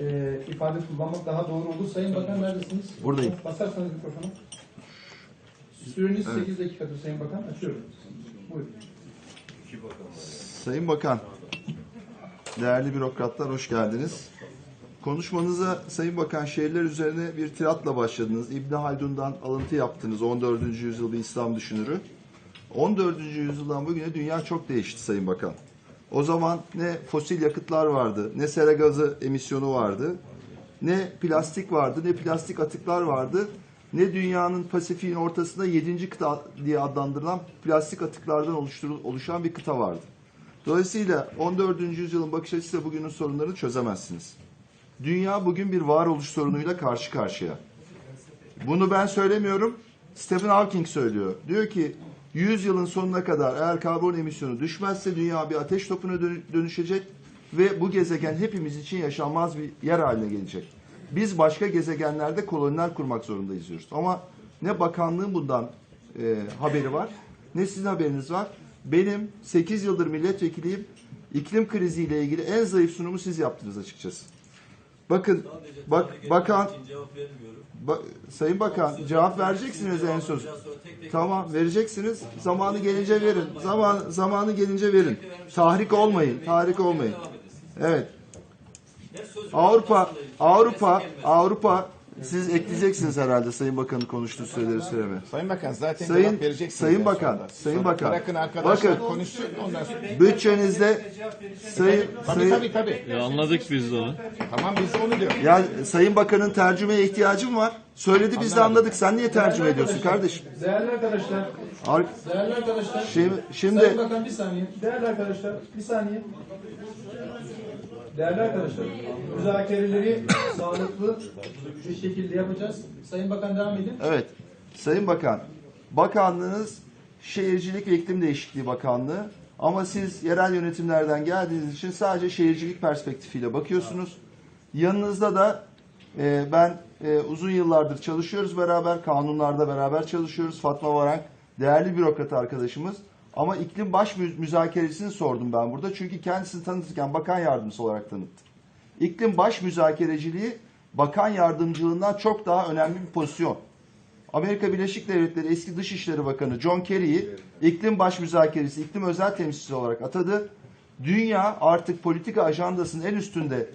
e, ifade kullanmak daha doğru olur. Sayın Bakan neredesiniz? Buradayım. Basarsanız mikrofonu. Süreniz 8 dakikadır Sayın Bakan. Açıyorum. Buyurun. Sayın Bakan, değerli bürokratlar hoş geldiniz. Konuşmanıza Sayın Bakan şehirler üzerine bir tiratla başladınız. İbn Haldun'dan alıntı yaptınız 14. yüzyıl bir İslam düşünürü. 14. yüzyıldan bugüne dünya çok değişti Sayın Bakan. O zaman ne fosil yakıtlar vardı, ne sera gazı emisyonu vardı, ne plastik vardı, ne plastik atıklar vardı, ne dünyanın Pasifik'in ortasında 7. kıta diye adlandırılan plastik atıklardan oluşan bir kıta vardı. Dolayısıyla 14. yüzyılın bakış açısıyla bugünün sorunlarını çözemezsiniz. Dünya bugün bir varoluş sorunuyla karşı karşıya. Bunu ben söylemiyorum. Stephen Hawking söylüyor. Diyor ki 100 yılın sonuna kadar eğer karbon emisyonu düşmezse dünya bir ateş topuna dönü- dönüşecek ve bu gezegen hepimiz için yaşanmaz bir yer haline gelecek. Biz başka gezegenlerde koloniler kurmak zorundayız diyoruz. Ama ne bakanlığın bundan e, haberi var ne sizin haberiniz var. Benim 8 yıldır milletvekiliyim. İklim kriziyle ilgili en zayıf sunumu siz yaptınız açıkçası. Bakın bak bakan. Ba- Sayın Bakan cevap vereceksiniz en son. Tamam vereceksiniz. Zamanı gelince verin. Zaman zamanı gelince verin. Tahrik olmayın. Tahrik olmayın. Evet. Avrupa Avrupa. Avrupa siz ekleyeceksiniz herhalde Sayın Bakan'ın konuştuğu süreleri söyleme. Sayın Bakan zaten Sayın- cevap vereceksiniz. Sayın Bakan, sonunda. Sayın Sonra Bakan. Bırakın arkadaşlar Bakın. konuşsun ondan sonra. Bütçenizde Sayın Tabii Sayın tabii tabii. Ya anladık biz de onu. Tamam biz de onu diyoruz. ya Sayın Bakan'ın tercümeye ihtiyacım var. Söyledi biz de anladık. Sen niye tercüme ediyorsun kardeşim? Değerli arkadaşlar, Ar- değerli arkadaşlar. Şimdi, şimdi Sayın Bakan bir saniye. Değerli arkadaşlar bir saniye. Değerli arkadaşlar, müzakereleri sağlıklı bir şekilde yapacağız. Sayın Bakan devam edin. Evet. Sayın Bakan, bakanlığınız Şehircilik ve İklim Değişikliği Bakanlığı ama siz yerel yönetimlerden geldiğiniz için sadece şehircilik perspektifiyle bakıyorsunuz. Yanınızda da e, ben e, uzun yıllardır çalışıyoruz beraber, kanunlarda beraber çalışıyoruz. Fatma Varank, değerli bürokrat arkadaşımız. Ama iklim baş mü- müzakeresini sordum ben burada. Çünkü kendisini tanıtırken bakan yardımcısı olarak tanıttı. İklim baş müzakereciliği bakan yardımcılığından çok daha önemli bir pozisyon. Amerika Birleşik Devletleri eski Dışişleri Bakanı John Kerry'i iklim baş müzakeresi, iklim özel temsilcisi olarak atadı. Dünya artık politika ajandasının en üstünde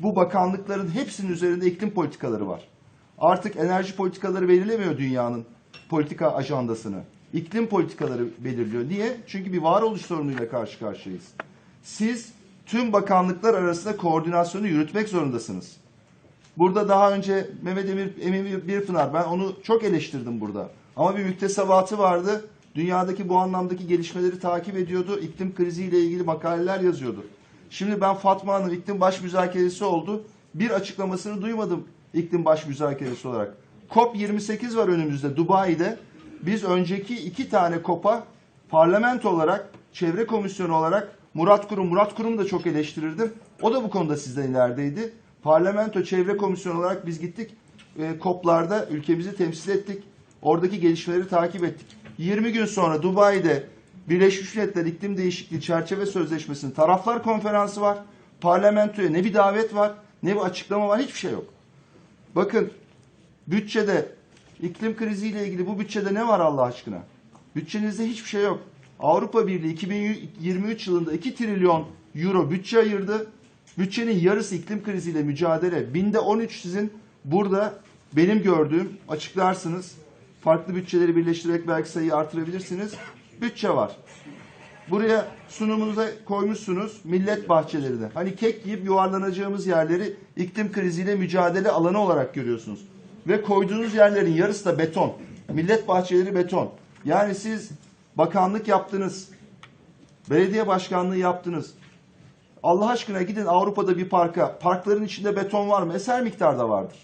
bu bakanlıkların hepsinin üzerinde iklim politikaları var. Artık enerji politikaları belirlemiyor dünyanın politika ajandasını. İklim politikaları belirliyor. Niye? Çünkü bir varoluş sorunuyla karşı karşıyayız. Siz tüm bakanlıklar arasında koordinasyonu yürütmek zorundasınız. Burada daha önce Mehmet Emir, Emin Birpınar ben onu çok eleştirdim burada. Ama bir müktesebatı vardı. Dünyadaki bu anlamdaki gelişmeleri takip ediyordu. İklim kriziyle ilgili makaleler yazıyordu. Şimdi ben Fatma Hanım iklim baş müzakeresi oldu. Bir açıklamasını duymadım iklim baş müzakeresi olarak. COP28 var önümüzde Dubai'de. Biz önceki iki tane COP'a parlamento olarak, çevre komisyonu olarak Murat Kurum, Murat Kurum da çok eleştirirdim. O da bu konuda sizden ilerideydi. Parlamento Çevre Komisyonu olarak biz gittik. E, COP'larda ülkemizi temsil ettik. Oradaki gelişmeleri takip ettik. 20 gün sonra Dubai'de Birleşmiş Milletler İklim Değişikliği Çerçeve Sözleşmesi'nin taraflar konferansı var. Parlamentoya ne bir davet var, ne bir açıklama var, hiçbir şey yok. Bakın bütçede iklim kriziyle ilgili bu bütçede ne var Allah aşkına? Bütçenizde hiçbir şey yok. Avrupa Birliği 2023 yılında 2 trilyon euro bütçe ayırdı. Bütçenin yarısı iklim kriziyle mücadele. Binde 13 sizin burada benim gördüğüm açıklarsınız. Farklı bütçeleri birleştirerek belki sayıyı artırabilirsiniz. Bütçe var. Buraya sunumunuza koymuşsunuz millet bahçeleri de. Hani kek yiyip yuvarlanacağımız yerleri iklim kriziyle mücadele alanı olarak görüyorsunuz. Ve koyduğunuz yerlerin yarısı da beton. Millet bahçeleri beton. Yani siz bakanlık yaptınız. Belediye başkanlığı yaptınız. Allah aşkına gidin Avrupa'da bir parka. Parkların içinde beton var mı? Eser miktarda vardır.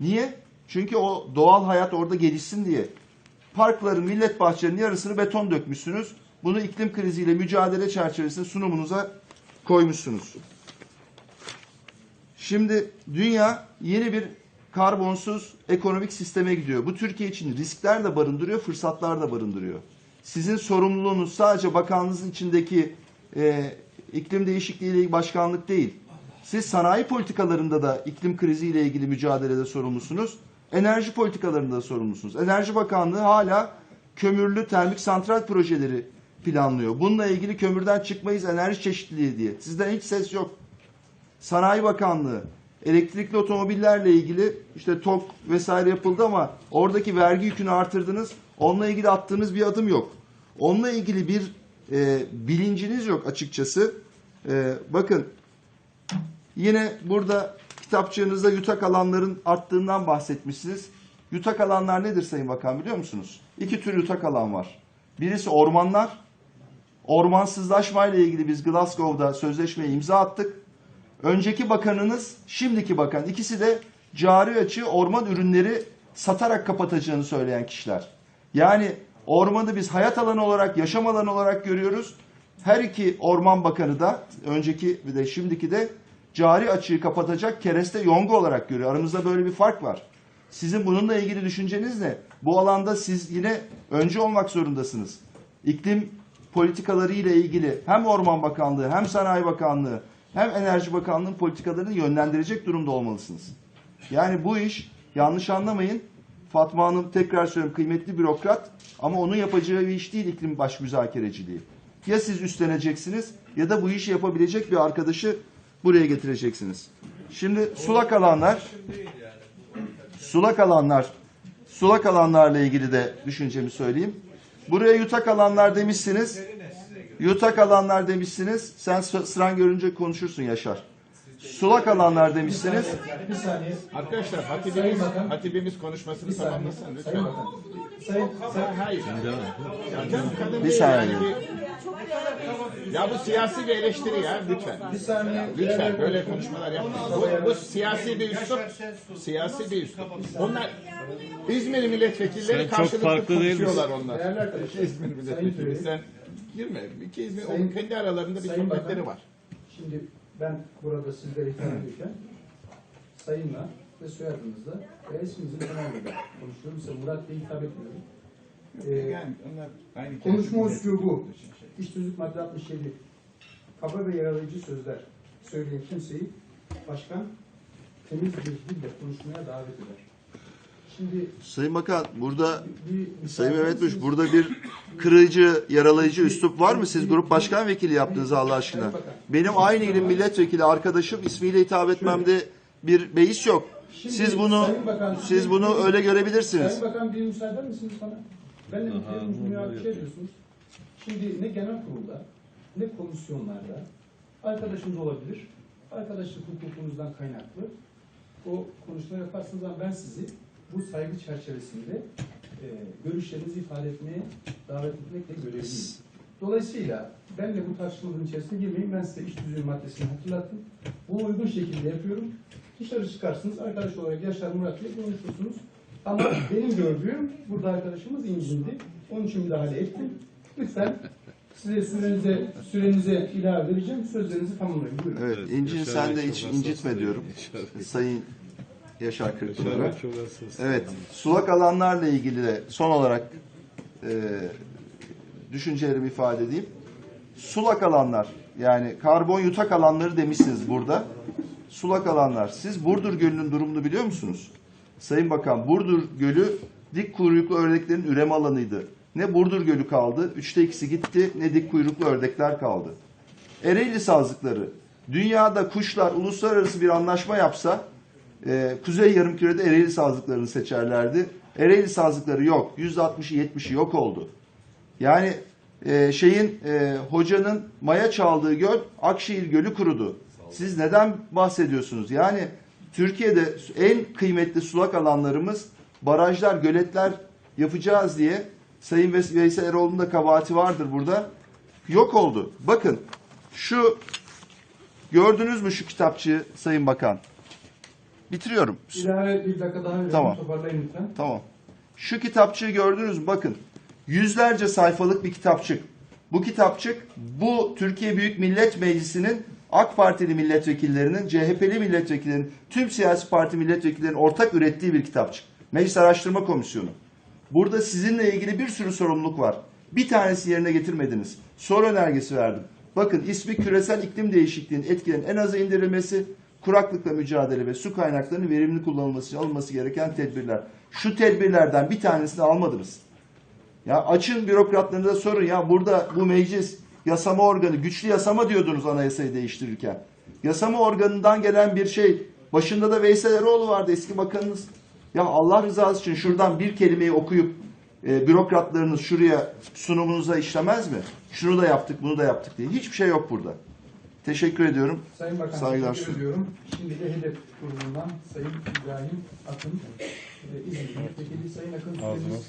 Niye? Çünkü o doğal hayat orada gelişsin diye. Parkların, millet bahçelerinin yarısını beton dökmüşsünüz. Bunu iklim kriziyle mücadele çerçevesinde sunumunuza koymuşsunuz. Şimdi dünya yeni bir karbonsuz ekonomik sisteme gidiyor. Bu Türkiye için riskler de barındırıyor, fırsatlar da barındırıyor. Sizin sorumluluğunuz sadece bakanlığınızın içindeki e, iklim değişikliği ile ilgili başkanlık değil. Siz sanayi politikalarında da iklim kriziyle ilgili mücadelede sorumlusunuz. Enerji politikalarında da sorumlusunuz. Enerji Bakanlığı hala kömürlü termik santral projeleri planlıyor. Bununla ilgili kömürden çıkmayız enerji çeşitliliği diye. Sizden hiç ses yok. Sanayi Bakanlığı elektrikli otomobillerle ilgili işte TOK vesaire yapıldı ama oradaki vergi yükünü artırdınız. Onunla ilgili attığınız bir adım yok. Onunla ilgili bir e, bilinciniz yok açıkçası. E, bakın yine burada kitapçığınızda yutak alanların arttığından bahsetmişsiniz. Yutak alanlar nedir Sayın Bakan biliyor musunuz? İki tür yutak alan var. Birisi ormanlar. Ormansızlaşma ile ilgili biz Glasgow'da sözleşmeye imza attık. Önceki bakanınız, şimdiki bakan ikisi de cari açığı orman ürünleri satarak kapatacağını söyleyen kişiler. Yani ormanı biz hayat alanı olarak, yaşam alanı olarak görüyoruz. Her iki orman bakanı da önceki ve de şimdiki de cari açığı kapatacak kereste yonga olarak görüyor. Aramızda böyle bir fark var. Sizin bununla ilgili düşünceniz ne? Bu alanda siz yine önce olmak zorundasınız. İklim politikaları ile ilgili hem Orman Bakanlığı hem Sanayi Bakanlığı hem Enerji Bakanlığı'nın politikalarını yönlendirecek durumda olmalısınız. Yani bu iş yanlış anlamayın. Fatma Hanım tekrar söylüyorum kıymetli bürokrat ama onun yapacağı bir iş değil iklim baş müzakereciliği. Ya siz üstleneceksiniz ya da bu işi yapabilecek bir arkadaşı buraya getireceksiniz. Şimdi sulak alanlar sulak alanlar sulak alanlarla ilgili de düşüncemi söyleyeyim. Buraya yutak alanlar demişsiniz. Yutak alanlar demişsiniz. Sen sı- sıran görünce konuşursun Yaşar. Sulak alanlar demişsiniz. Bir saniye. Arkadaşlar hatibimiz, hatibimiz konuşmasını tamamlasın lütfen. Sayın, sayın, Hayır. Ya canım kadın Bir değil saniye. yani bir- Ya bu siyasi bir eleştiri ya lütfen. bir saniye. Lütfen böyle konuşmalar yapmayın. Bu, bu siyasi bir üslup. Siyasi bir üslup. Onlar İzmir milletvekilleri Sen çok karşılıklı farklı değil konuşuyorlar onlar. İzmir milletvekili. Sen girme. İki İzmir, Sayın- onun kendi aralarında bir Sayın sohbetleri Bakan. var. Şimdi ben burada sizlere hitap ediyorken sayınla ve soyadınızla ve isminizin tamamıyla konuşuyorum. Size Murat Bey hitap etmiyorum. Ee, Yani onlar aynı konuşma üslubu, milletvekili. iş sözlük madde 67, kaba ve yaralayıcı sözler söyleyen kimseyi başkan temiz bir dille konuşmaya davet eder. Şimdi Sayın Bakan burada bir, bir Sayın Mehmet Muş burada bir kırıcı, yaralayıcı üslup var mı? Siz grup başkan vekili yaptınız Allah aşkına. Benim aynı ilin milletvekili arkadaşım ismiyle hitap etmemde bir beis yok. Siz bunu siz bunu öyle görebilirsiniz. Sayın Bakan bir müsaade misiniz bana? Benimle bir münakaşa ediyorsunuz. Şimdi ne genel kurulda ne komisyonlarda arkadaşımız olabilir. Arkadaşlık hukukunuzdan kaynaklı o konuşma yaparsınız ama ben sizi bu saygı çerçevesinde e, görüşlerinizi ifade etmeye davet etmekle görevliyim. Dolayısıyla benle bu tartışmaların içerisine girmeyin. Ben size iş düzüğü maddesini hatırlattım. Bu uygun şekilde yapıyorum. Dışarı çıkarsınız. Arkadaş olarak Yaşar Murat ile konuşursunuz. Ama benim gördüğüm burada arkadaşımız incindi. Onun için müdahale ettim. Lütfen size sürenize, sürenize ilave vereceğim. Sözlerinizi tamamlayın. Buyurun. Evet, İncin sen de hiç incitme diyorum. Sayın Yaşar Kırkpınar'a. Evet, sulak alanlarla ilgili de son olarak e, düşüncelerimi ifade edeyim. Sulak alanlar, yani karbon yutak alanları demişsiniz burada. Sulak alanlar. Siz Burdur Gölü'nün durumunu biliyor musunuz? Sayın Bakan, Burdur Gölü dik kuyruklu ördeklerin üreme alanıydı. Ne Burdur Gölü kaldı, üçte ikisi gitti, ne dik kuyruklu ördekler kaldı. Ereğli sazlıkları. Dünyada kuşlar uluslararası bir anlaşma yapsa e, Kuzey Yarımküre'de Ereğli sazlıklarını seçerlerdi. Ereğli sazlıkları yok. %60'ı 70'i yok oldu. Yani e, şeyin e, hocanın maya çaldığı göl Akşehir Gölü kurudu. Siz neden bahsediyorsunuz? Yani Türkiye'de en kıymetli sulak alanlarımız barajlar, göletler yapacağız diye Sayın Veys- Veysel Eroğlu'nun da kabahati vardır burada. Yok oldu. Bakın şu gördünüz mü şu kitapçığı Sayın Bakan? Bitiriyorum. İlave bir dakika daha verelim. Tamam. Toparlayın lütfen. Tamam. Şu kitapçığı gördünüz mü? Bakın. Yüzlerce sayfalık bir kitapçık. Bu kitapçık bu Türkiye Büyük Millet Meclisi'nin AK Partili milletvekillerinin, CHP'li milletvekillerinin, tüm siyasi parti milletvekillerinin ortak ürettiği bir kitapçık. Meclis Araştırma Komisyonu. Burada sizinle ilgili bir sürü sorumluluk var. Bir tanesi yerine getirmediniz. Soru önergesi verdim. Bakın ismi küresel iklim değişikliğinin etkilerinin en aza indirilmesi, kuraklıkla mücadele ve su kaynaklarının verimli kullanılması için alınması gereken tedbirler. Şu tedbirlerden bir tanesini almadınız. Ya açın bürokratlarınıza sorun ya burada bu meclis yasama organı, güçlü yasama diyordunuz anayasayı değiştirirken. Yasama organından gelen bir şey. Başında da Veysel Eroğlu vardı eski bakanınız. Ya Allah rızası için şuradan bir kelimeyi okuyup e, bürokratlarınız şuraya sunumunuza işlemez mi? Şunu da yaptık, bunu da yaptık diye. Hiçbir şey yok burada. Teşekkür ediyorum. Sayın Bakan Saygılar teşekkür sunuyorum. ediyorum. Şimdi de hedef kurumundan Sayın İbrahim Akın, e, İzmir Milletvekili Sayın Akın süreniz